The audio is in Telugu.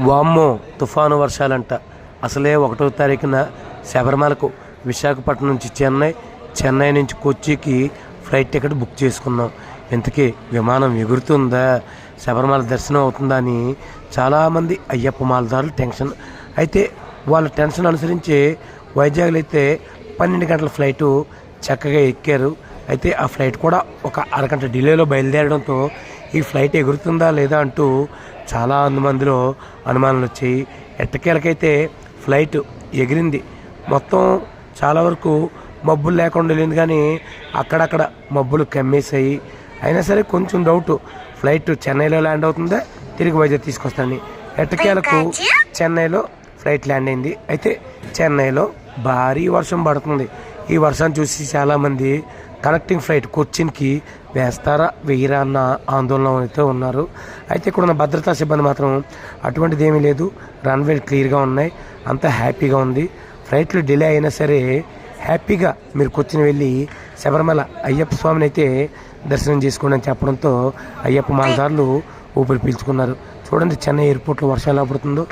వామ్మో తుఫాను వర్షాలంట. అసలే ఒకటో తారీఖున శబరిమలకు విశాఖపట్నం నుంచి చెన్నై చెన్నై నుంచి కొచ్చికి ఫ్లైట్ టికెట్ బుక్ చేసుకున్నాం. ఇంతకీ విమానం ఎగురుతుందా? శబరిమల దర్శనం అవుతుందా అని చాలామంది అయ్యప్ప మాలదారులు టెన్షన్. అయితే వాళ్ళ టెన్షన్ అనుసరించి వైజాగ్లో అయితే పన్నెండు గంటల ఫ్లైటు చక్కగా ఎక్కారు. అయితే ఆ ఫ్లైట్ కూడా ఒక అరగంట డిలేలో బయలుదేరడంతో ఈ ఫ్లైట్ ఎగురుతుందా లేదా అంటూ చాలా మందిలో అనుమానాలు వచ్చాయి. ఎట్టకేలకైతే ఫ్లైట్ ఎగిరింది. మొత్తం చాలా వరకు మబ్బులు లేకుండా వెళ్ళింది కానీ అక్కడక్కడ మబ్బులు కమ్మేసాయి అయినా సరే కొంచెం డౌట్ ఫ్లైట్ చెన్నైలో ల్యాండ్ అవుతుందా? తిరిగి వైజాగ్ తీసుకొస్తాను ఎట్టకేలకు చెన్నైలో ఫ్లైట్ ల్యాండ్ అయింది. అయితే చెన్నైలో భారీ వర్షం పడుతుంది. ఈ వర్షాన్ని చూసి చాలామంది కనెక్టింగ్ ఫ్లైట్ కొచ్చిన్కి వేస్తారా వెయ్యరా అన్న ఆందోళన అయితే ఉన్నారు. అయితే ఇక్కడ ఉన్న భద్రతా సిబ్బంది మాత్రం అటువంటిది ఏమీ లేదు. రన్వేలు క్లియర్గా ఉన్నాయి. అంతా హ్యాపీగా ఉంది. ఫ్లైట్లు డిలే అయినా సరే హ్యాపీగా మీరు కూర్చుని వెళ్ళి శబరిమల అయ్యప్ప స్వామిని అయితే దర్శనం చేసుకోండి అని చెప్పడంతో అయ్యప్ప మాలదారులు ఊపిరి పీల్చుకున్నారు. చూడండి చెన్నై ఎయిర్పోర్ట్లో వర్షం ఎలా పడుతుందో.